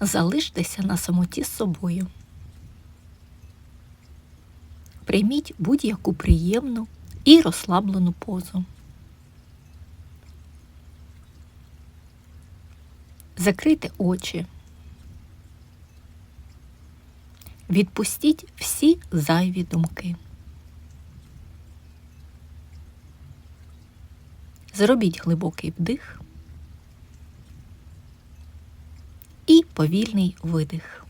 Залиштеся на самоті з собою. Прийміть будь-яку приємну і розслаблену позу. Закрийте очі. Відпустіть всі зайві думки. Зробіть глибокий вдих і повільний видих.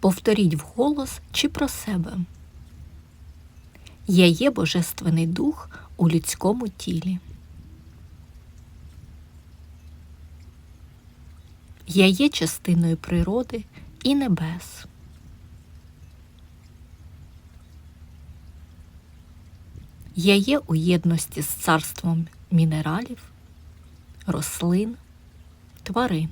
Повторіть вголос чи про себе. Я є Божественний дух у людському тілі. Я є частиною природи і небес. Я є у єдності з царством мінералів, рослин, тварин.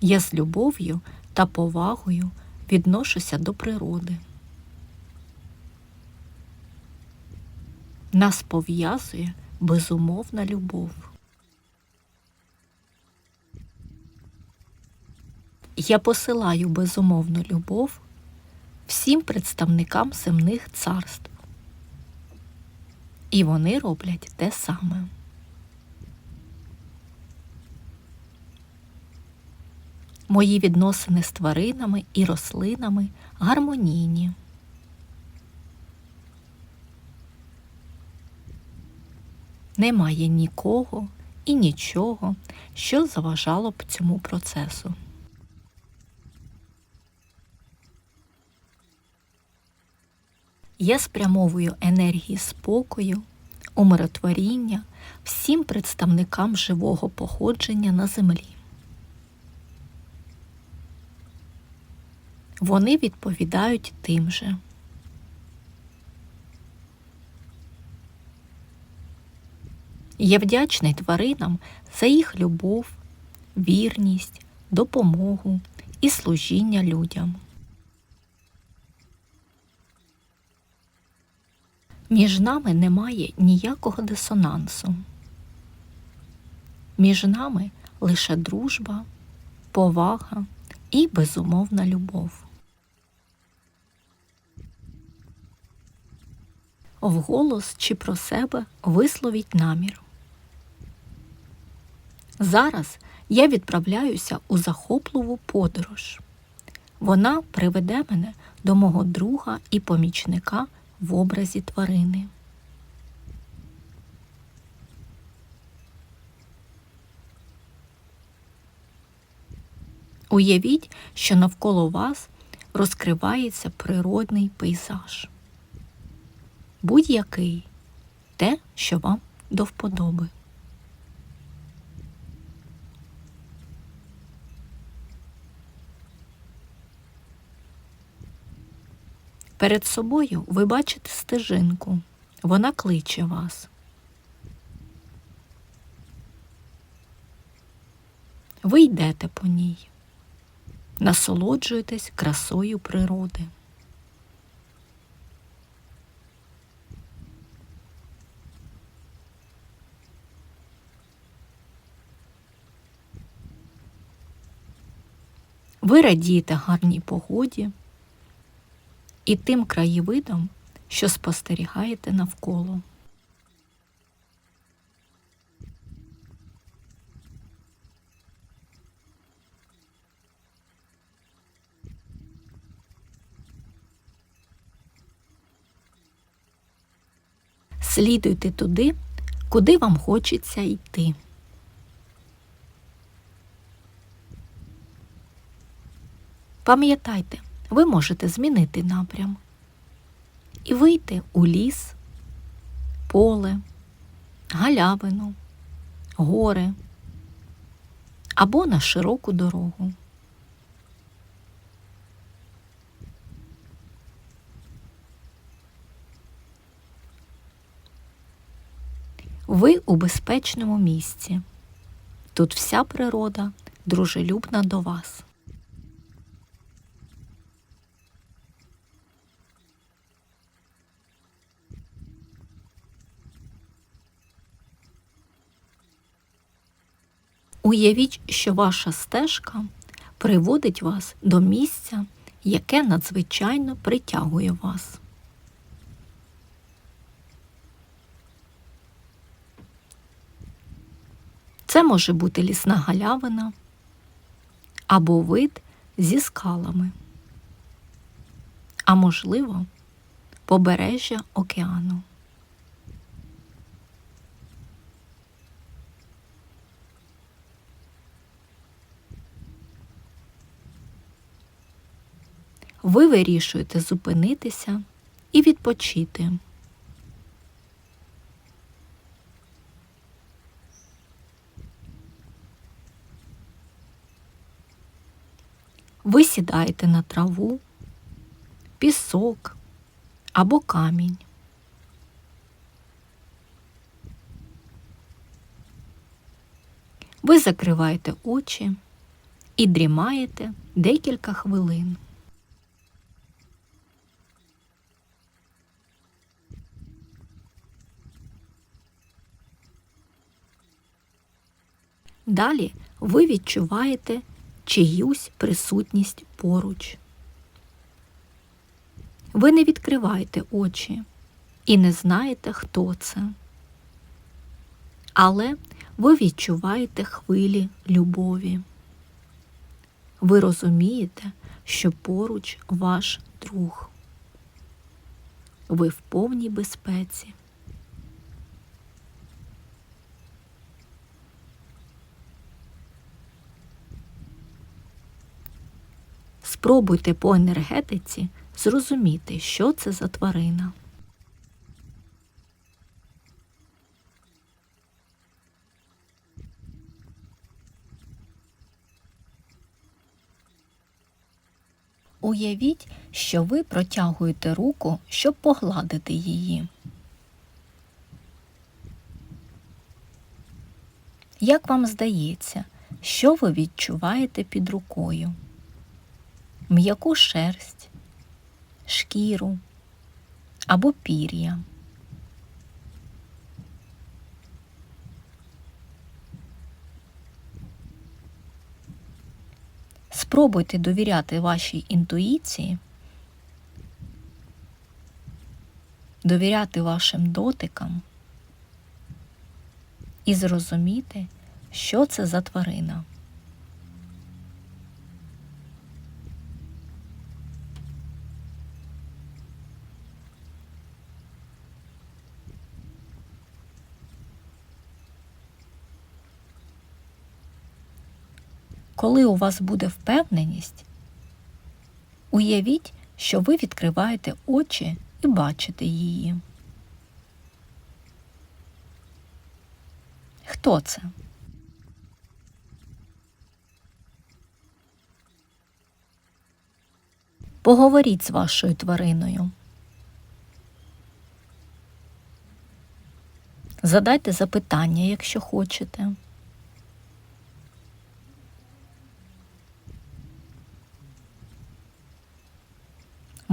Я з любов'ю та повагою відношуся до природи. Нас пов'язує безумовна любов. Я посилаю безумовну любов всім представникам земних царств. І вони роблять те саме. Мої відносини з тваринами і рослинами гармонійні. Немає нікого і нічого, що заважало б цьому процесу. Я спрямовую енергії спокою, умиротворіння всім представникам живого походження на землі. Вони відповідають тим же. Я вдячний тваринам за їх любов, вірність, допомогу і служіння людям. Між нами немає ніякого дисонансу. Між нами лише дружба, повага і безумовна любов. Вголос чи про себе висловіть намір. Зараз я відправляюся у захопливу подорож. Вона приведе мене до мого друга і помічника в образі тварини. Уявіть, що навколо вас розкривається природний пейзаж. Будь-який те, що вам до вподоби. Перед собою ви бачите стежинку. Вона кличе вас. Ви йдете по ній, насолоджуєтесь красою природи. Ви радієте гарній погоді і тим краєвидом, що спостерігаєте навколо. Слідуйте туди, куди вам хочеться йти. Пам'ятайте, ви можете змінити напрям і вийти у ліс, поле, галявину, гори або на широку дорогу. Ви у безпечному місці. Тут вся природа дружелюбна до вас. Уявіть, що ваша стежка приводить вас до місця, яке надзвичайно притягує вас. Це може бути лісна галявина або вид зі скалами, а можливо, побережжя океану. Ви вирішуєте зупинитися і відпочити. Ви сідаєте на траву, пісок або камінь. Ви закриваєте очі і дрімаєте декілька хвилин. Далі ви відчуваєте чиюсь присутність поруч. Ви не відкриваєте очі і не знаєте, хто це. Але ви відчуваєте хвилі любові. Ви розумієте, що поруч ваш друг. Ви в повній безпеці. Спробуйте по енергетиці зрозуміти, що це за тварина. Уявіть, що ви протягуєте руку, щоб погладити її. Як вам здається, що ви відчуваєте під рукою? М'яку шерсть, шкіру або пір'я. Спробуйте довіряти вашій інтуїції, довіряти вашим дотикам і зрозуміти, що це за тварина. Коли у вас буде впевненість, уявіть, що ви відкриваєте очі і бачите її. Хто це? Поговоріть з вашою твариною. Задайте запитання, якщо хочете.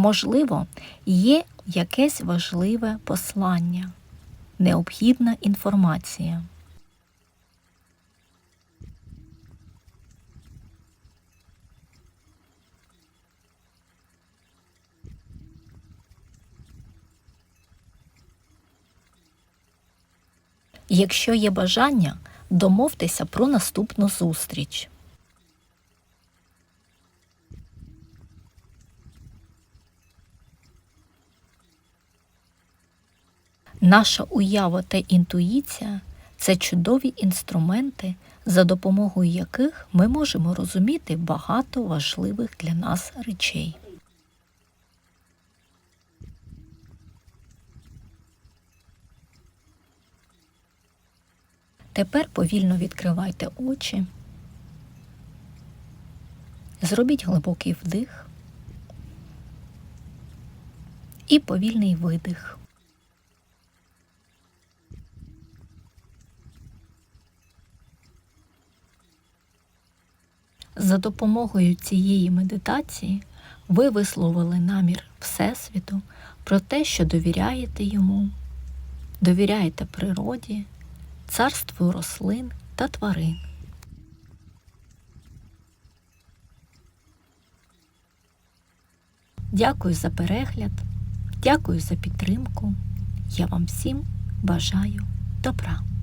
Можливо, є якесь важливе послання, необхідна інформація. Якщо є бажання, домовтеся про наступну зустріч. Наша уява та інтуїція це чудові інструменти, за допомогою яких ми можемо розуміти багато важливих для нас речей. Тепер повільно відкривайте очі, зробіть глибокий вдих і повільний видих. За допомогою цієї медитації ви висловили намір Всесвіту про те, що довіряєте йому, довіряєте природі, царству рослин та тварин. Дякую за перегляд, дякую за підтримку. Я вам всім бажаю добра.